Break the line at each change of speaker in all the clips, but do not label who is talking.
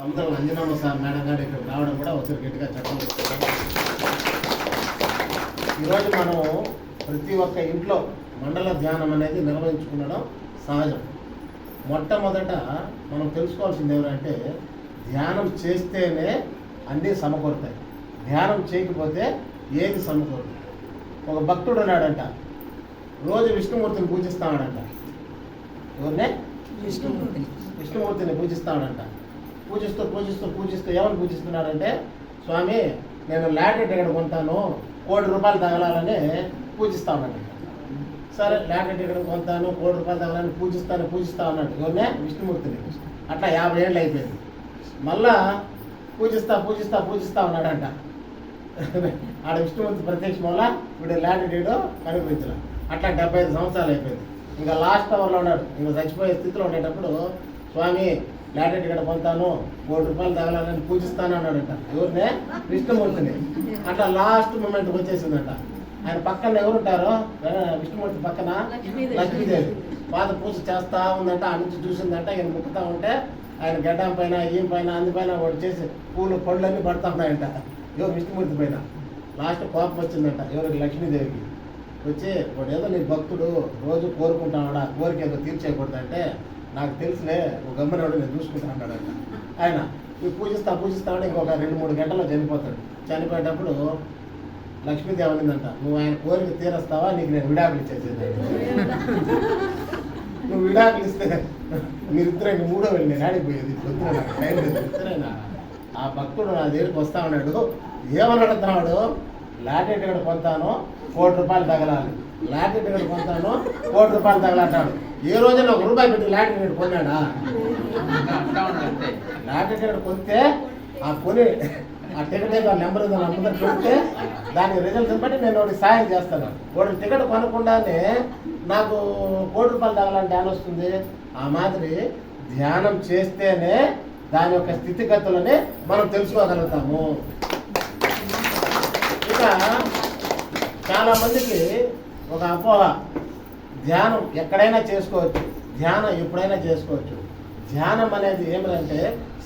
సంవత్సరం Anjanamma sir madam గారు ఇక్కడ రావడం కూడా ఒకసారి గట్టిగా చెప్పడం ఈరోజు మనం ప్రతి ఒక్క ఇంట్లో మండల ధ్యానం అనేది నిర్వహించుకునడం సహజం. మొట్టమొదట మనం తెలుసుకోవాల్సింది ఎవరంటే ధ్యానం చేస్తేనే అన్నీ సమకూరుతాయి. ధ్యానం చేయకపోతే ఏది సమకూరదు. ఒక భక్తుడు ఉన్నాడంట రోజు విష్ణుమూర్తిని పూజిస్తాడంట ఎవరినే?
విష్ణుమూర్తిని.
విష్ణుమూర్తిని పూజిస్తాడంట పూజిస్తూ పూజిస్తూ పూజిస్తూ ఎవరు పూజిస్తున్నాడంటే స్వామి నేను ల్యాండ్ టికెట్ కొంటాను కోటి రూపాయలు తగలాలని పూజిస్తానంట సరే ల్యాండ్ టికెట్ కొంటాను కోటి రూపాయలు తగలాలని పూజిస్తాను పూజిస్తా ఉన్నాడు ఎవరినే? విష్ణుమూర్తిని. అట్లా యాభై ఏళ్ళు అయిపోయింది. మళ్ళా పూజిస్తా పూజిస్తా పూజిస్తా ఉన్నాడంట ఆడ విష్ణుమూర్తి ప్రత్యక్షం వల్ల వీడు ల్యాండ్ టికెట్ కనిపించిన అట్లా డెబ్బై ఐదు సంవత్సరాలు అయిపోయింది. ఇంకా లాస్ట్ అవర్లో ఉన్నాడు. ఇంకా చచ్చిపోయే స్థితిలో ఉండేటప్పుడు స్వామి లాటరీ ఇక్కడ పొందుతాను కోటి రూపాయలు తగలాలని పూజిస్తాను అన్నాడట. ఎవరినే? విష్ణుమూర్తిని. అట్లా లాస్ట్ మూమెంట్కి వచ్చేసిందంట. ఆయన పక్కన ఎవరుంటారో? విష్ణుమూర్తి పక్కన
లక్ష్మీదేవి.
పాత పూజ చేస్తా ఉందంట ఆ నుంచి చూసిందంట ఈయన ముక్కుతా ఉంటే ఆయన గడ్డం పైన ఈయన పైన అంది పైన వాడు చేసి పూలు పళ్ళన్నీ పడతా ఉన్నాయంట. ఎవరు విష్ణుమూర్తి పైన. లాస్ట్ కోపం వచ్చిందంట ఎవరికి? లక్ష్మీదేవికి. వచ్చి వాడు ఏదో నీ భక్తుడు రోజు కోరుకుంటావాడా? కోరిక ఏదో తీర్చేయకూడదంటే నాకు తెలుసులే ఒక గమ్మనోడు నేను చూసుకుంటా అన్నాడంట ఆయన. నువ్వు పూజిస్తా పూజిస్తావాడు ఇంకొక రెండు మూడు గంటల్లో చనిపోతాడు. చనిపోయేటప్పుడు లక్ష్మీదేవి అనిందంట నువ్వు ఆయన కోరిక తీరస్తావా? నీకు నేను విడాకులు ఇచ్చేసేది. నువ్వు విడాకులు ఇస్తే మీరిద్దరు ఇంక మూడో వెళ్ళి నేను ఆడిపోయేది పొద్దున ఆ భక్తుడు నా దగ్గరికి వస్తా ఉన్నాడు. ఏమని అడుగుతున్నాడు? లాటరీ టికెట్ పొందుతాను కోటి రూపాయలు తగలాలి. లాటరీ టికెట్ పొందుతాను కోటి రూపాయలు తగలంటాడు ఏ రోజైనా ఒక రూపాయి పెట్టి లాటరీ టికెట్ కొన్నాడా? లాటరీ టికెట్ కొనితే ఆ కొని ఆ టికెట్ ఆ నెంబర్ ఏదో ముందర పెడితే దాని రిజల్ట్ బట్టి నేను వాడికి సాయం చేస్తాను. ఒకటి టికెట్ కొనకుండానే నాకు కోటి రూపాయలు తగలంటే ధ్యానం వస్తుంది? ఆ మాదిరి ధ్యానం చేస్తేనే దాని యొక్క స్థితిగతులని మనం తెలుసుకోగలుగుతాము. ఇక చాలా మందికి ఒక అపోహ. ధ్యానం ఎక్కడైనా చేసుకోవచ్చు. ధ్యానం ఎప్పుడైనా చేసుకోవచ్చు. ధ్యానం అనేది ఏమిటంటే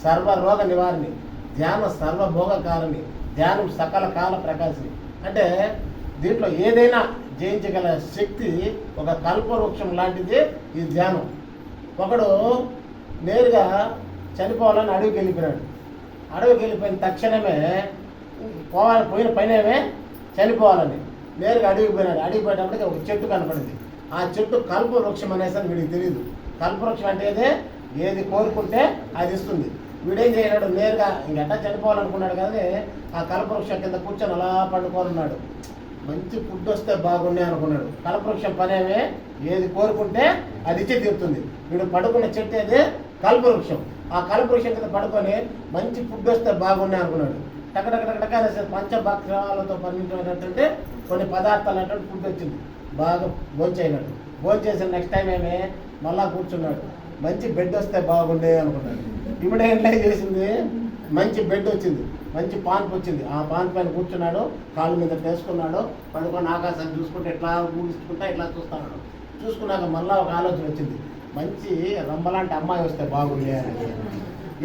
సర్వరోగ నివారణి ధ్యానం సర్వభోగకారిణి ధ్యానం సకల కాల ప్రకాశిని. అంటే దీంట్లో ఏదైనా జయించగల శక్తి ఒక కల్పవృక్షం లాంటిది ఈ ధ్యానం. ఒకడు నేరుగా చనిపోవాలని అడవికి వెళ్ళిపోయాడు. అడవికి వెళ్ళిపోయిన తక్షణమే పోవాలి పోయిన పైనమే చనిపోవాలని. నేరుగా అడిగిపోయినాడు అడిగిపోయేటప్పటికి ఒక చెట్టు కనపడింది. ఆ చెట్టు కల్ప వృక్షం అనేసి అని వీడికి తెలియదు కల్పవృక్షం అంటే ఏదే? ఏది కోరుకుంటే అది ఇస్తుంది. వీడేం చేయనాడు నేరుగా ఇంకెట్టా చనిపోవాలనుకున్నాడు కానీ ఆ కల్పవృక్షం కింద కూర్చొని అలా పండుకోనున్నాడు. మంచి ఫుడ్ వస్తే బాగుండే అనుకున్నాడు. కల్పవృక్షం పనేమే ఏది కోరుకుంటే అది ఇచ్చి తీరుతుంది. వీడు పడుకున్న చెట్టు ఏది? కల్పవృక్షం. ఆ కల్పవృక్షం కింద పడుకొని మంచి ఫుడ్ వస్తే బాగుండే అనుకున్నాడు. టకటకటకటక అనేసి పండించినటువంటి కొన్ని పదార్థాలు అటువంటి ఫుడ్ వచ్చింది. బాగా భోంచేయగలడు భోంచేసిన నెక్స్ట్ టైం ఏమే? మళ్ళా కూర్చున్నాడు. మంచి బెడ్ వస్తే బాగుండే అనుకున్నాడు. ఇప్పుడు ఏం చేసింది? మంచి బెడ్ వచ్చింది. మంచి పాన్పు వచ్చింది. ఆ పాన్ పైన కూర్చున్నాడు. కాళ్ళ మీద వేసుకున్నాడు. పడుకొని ఆకాశాన్ని చూసుకుంటే ఇట్లా ఊహించుకుంటా ఇట్లా చూస్తున్నాడు చూసుకున్నాక మళ్ళా ఒక ఆలోచన వచ్చింది. మంచి రంబలాంటి అమ్మాయి వస్తే బాగుండే అని.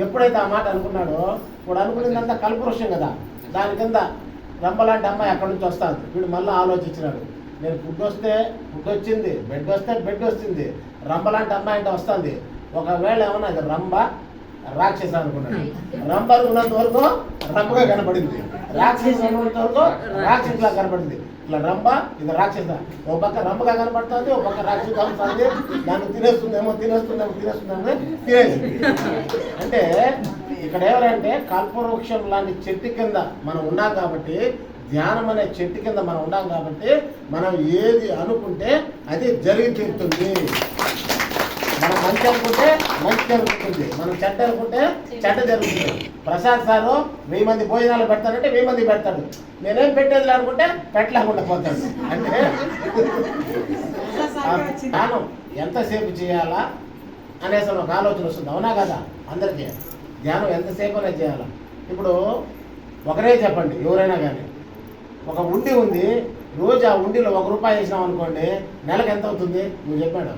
ఎప్పుడైతే ఆ మాట అనుకున్నాడో ఇప్పుడు అనుకునేదంతా కల్పవృక్షం కదా. దాని కింద రంబలాంటి అమ్మాయి అక్కడి నుంచి వస్తుంది. వీడు మళ్ళీ ఆలోచించినాడు. నేను ఫుడ్ వస్తే ఫుడ్ వచ్చింది బెడ్ వస్తే బెడ్ వస్తుంది రంబలాంటి అమ్మాయి అంటే వస్తుంది. ఒకవేళ ఏమన్నా అది రంబ రాక్షస అనుకున్నాడు. రంబ ఉన్నంత వరకు రంబగా కనపడింది. రాక్షస ఉన్నంత వరకు రాక్షసులా కనపడింది. ఇట్లా రంబ ఇది రాక్షస. ఒక పక్క రంబగా కనపడుతుంది ఒక పక్క రాక్షస కనపడుతుంది. దాన్ని తినేస్తుందేమో తినేస్తుందేమో తినేస్తుందేమో తినేసింది అంటే ఇక్కడ ఎవరంటే కల్పవృక్షం లాంటి చెట్టు కింద మనం ఉన్నాం కాబట్టి ధ్యానం అనే చెట్టు కింద మనం ఉన్నాం కాబట్టి మనం ఏది అనుకుంటే అది జరిగి తీరుతుంది. మనం మంచి అనుకుంటే మంచి జరుగుతుంది. మనం చెడ్డ అనుకుంటే చెడ్డ జరుగుతుంది. ప్రసాద్ సారు వెయ్యి మంది భోజనాలు పెడతానంటే వెయ్యి మంది పెడతాడు. నేనేం పెట్టేది అనుకుంటే పెట్టలేకుండా పోతాడు. అంటే ధ్యానం ఎంతసేపు చేయాలా అనేసి ఒక ఆలోచన వస్తుంది. అవునా కదా? అందరికీ. ధ్యానం ఎంతసేపు అనేది చేయాలా? ఇప్పుడు ఒకరే చెప్పండి ఎవరైనా కానీ ఒక ఉండి ఉంది రోజు ఆ ఉండిలో ఒక రూపాయి వేసినాం అనుకోండి నెలకు ఎంత అవుతుంది? నువ్వు చెప్పాడు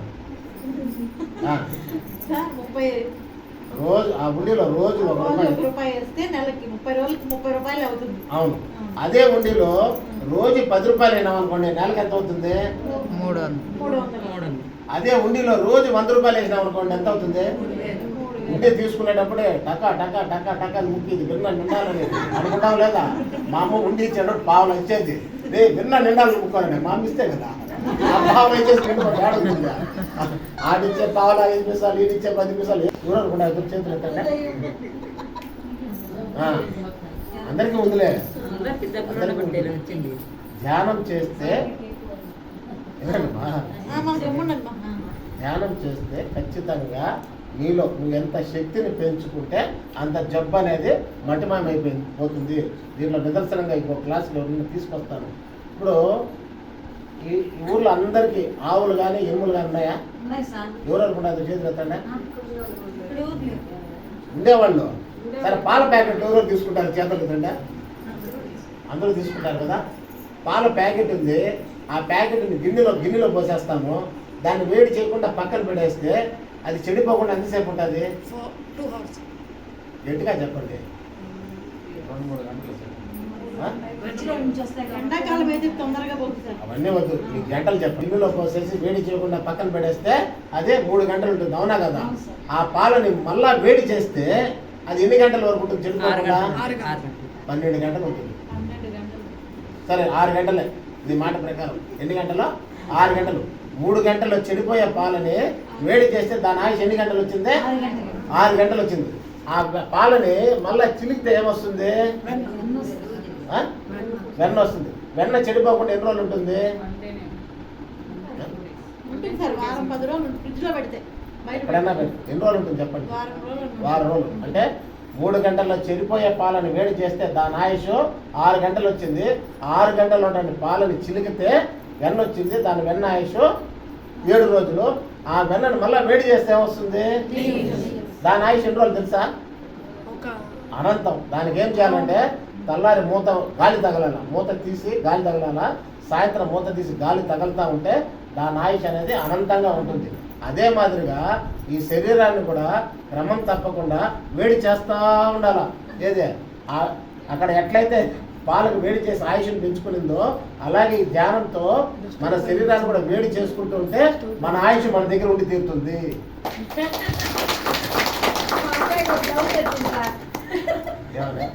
రోజు ఆ ఉండిలో రోజు ఒక రూపాయి.
ఒక రూపాయి వేస్తే నెలకి ముప్పై రోజులకి ముప్పై రూపాయలు అవుతుంది.
అవును. అదే ఉండిలో రోజు పది రూపాయలు అయినాం అనుకోండి నెలకి ఎంత అవుతుంది?
మూడు
అదే ఉండిలో రోజు వంద రూపాయలు వేసినాం అనుకోండి ఎంత అవుతుంది? ఉండి తీసుకునేటప్పుడే టకా టకా టకా టకా అని ముక్కిది విన్న నిండాలని అనుకుంటాం లేదా? మా అమ్మ ఉండి ఇచ్చాడు పావులు ఇచ్చేది రే విన్న నిండాలని ముక్కోనండి మా అమ్మ ఇస్తే కదా. ఆ పావులు నిండుకొని ఏడుంది ఆడిచ్చే పావులు ఐదు నిమిషాలు ఈడిచ్చే పది నిమిషాలు. చూడరు కూడా ఎదురు చేతులు ఎత్తండి అందరికీ ఉందిలే.
వచ్చింది.
ధ్యానం చేస్తే. ధ్యానం చేస్తే ఖచ్చితంగా నీలో నువ్వు ఎంత శక్తిని పెంచుకుంటే అంత జబ్బు అనేది మటిమాయమైపోయింది పోతుంది. దీనిలో నిదర్శనంగా ఇంకో క్లాసులో నేను తీసుకొస్తాను. ఇప్పుడు ఈ ఊర్లో అందరికీ ఆవులు కానీ ఎనుములు కానీ ఉన్నాయా? ఎవరు అనుకుంటారు చేతులు ఎత్తండి. ఉండేవాళ్ళు. సరే పాల ప్యాకెట్ ఎవరు తీసుకుంటారు చేతులు ఎత్తండి అందరూ తీసుకుంటారు. కదా? పాల ప్యాకెట్ ఉంది. ఆ ప్యాకెట్ని గిన్నెలో గిన్నెలో పోసేస్తాము. దాన్ని వేడి చేయకుండా పక్కన పెడేస్తే అది చెడిపోకుండా ఎంతసేపు ఉంటుంది?
Four two hours.
గట్టిగా చెప్పండి. ఆ?
ఎండాకాలం అయితే తొందరగా పోతుంది.
అవన్నీ వద్దు. ఈ గంటలు చెప్పండి. గిన్నెలో పోసేసి వేడి చేయకుండా పక్కన పెడేస్తే అదే మూడు గంటలు ఉంటుంది. అవునా కదా. ఆ పాలని మళ్ళా వేడి చేస్తే అది ఎన్ని గంటల వరకు ఉంటుంది చెడిపోకుండా? పన్నెండు గంటలు ఉంటుంది.
పన్నెండు గంటలు.
సరే ఆరు గంటలే. ఇది మాట ప్రకారం. ఎన్ని గంటలు? ఆరు గంటలు. మూడు గంటలు చెడిపోయే పాలని వేడి చేస్తే దాని ఆయుష్ ఎన్ని గంటలు వచ్చింది?
ఆరు గంటలు.
వచ్చింది. ఆ పాలని మళ్ళీ చిలికితే ఏమొస్తుంది? వెన్న వస్తుంది. వెన్న చెడిపోకుండా ఎన్ని రోజులు ఉంటుంది. ఎన్ని రోజులు ఉంటుంది చెప్పండి?
వారం రోజులు
అంటే మూడు గంటల్లో చెడిపోయే పాలను వేడి చేస్తే దాని ఆయుష్ ఆరు గంటలు వచ్చింది. ఆరు గంటలు ఉండే పాలని చిలికితే వెన్న వచ్చింది దాని వెన్న ఆయుష్ ఏడు రోజులు. ఆ వెన్నను మళ్ళీ వేడి చేస్తే ఏమొస్తుంది? దాని ఆయుష్ ఎన్ని రోజులు తెలుసా? అనంతం. దానికి ఏం చేయాలంటే తెల్లారి మూత గాలి తగలాల? మూత తీసి గాలి తగలాల? సాయంత్రం మూత తీసి గాలి తగలుతూ ఉంటే దాని ఆయుష్ అనేది అనంతంగా ఉంటుంది. అదే మాదిరిగా ఈ శరీరాన్ని కూడా క్రమం తప్పకుండా వేడి చేస్తూ ఉండాల? ఏదే? అక్కడ ఎట్లయితే పాలకు వేడి చేసి ఆయుష్ని పెంచుకునిందో అలాగే ఈ ధ్యానంతో మన శరీరాన్ని కూడా వేడి చేసుకుంటూ ఉంటే మన ఆయుష్ మన దగ్గర ఉండి తీరుతుంది. ఏమన్నా